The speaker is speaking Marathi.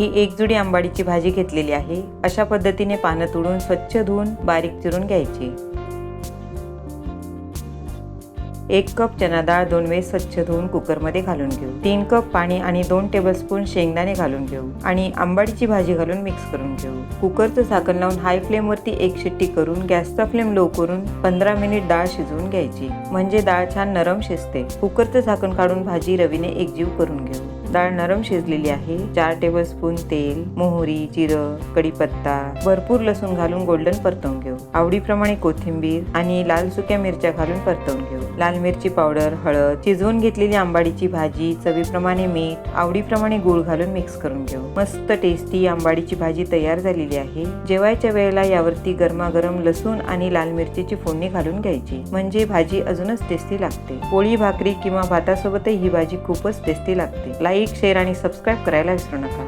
ही एक जुडी आंबाडीची भाजी घेतलेली आहे. अशा पद्धतीने पानं तुडून स्वच्छ धुवून बारीक चिरून घ्यायची. एक कप चना डाळ दोन वेळेस स्वच्छ धुवून कुकरमध्ये घालून घेऊ. तीन कप पाणी आणि दोन टेबलस्पून शेंगदाणे घालून घेऊ. आणि आंबाडीची भाजी घालून मिक्स करून घेऊ. कुकरचं झाकण लावून हाय फ्लेमवरती एक शिट्टी करून गॅसचा फ्लेम लो करून पंधरा मिनिट डाळ शिजवून घ्यायची. म्हणजे डाळ छान नरम शिजते. कुकरचं झाकण काढून भाजी रवीने एकजीव करून घेऊ. डाळ नरम शिजलेली आहे. चार टेबलस्पून तेल मोहरी जिरं कढीपत्ता भरपूर लसूण घालून गोल्डन परतवून घेऊ. आवडीप्रमाणे कोथिंबीर आणि लाल सुक्या मिरच्या घालून परतवून घेऊ. लाल मिरची पावडर हळद शिजवून घेतलेली आंबाडीची भाजी चवीप्रमाणे मीठ आवडीप्रमाणे गूळ घालून मिक्स करून घेऊ. मस्त टेस्टी आंबाडीची भाजी तयार झालेली आहे. जेवायच्या वेळेला यावरती गरमागरम लसूण आणि लाल मिरचीची फोडणी घालून घ्यायची. म्हणजे भाजी अजूनच टेस्टी लागते. पोळी भाकरी किंवा भातासोबतही ही भाजी खूपच टेस्टी लागते. लाईक शेअर आणि सबस्क्राईब करायला विसरू नका.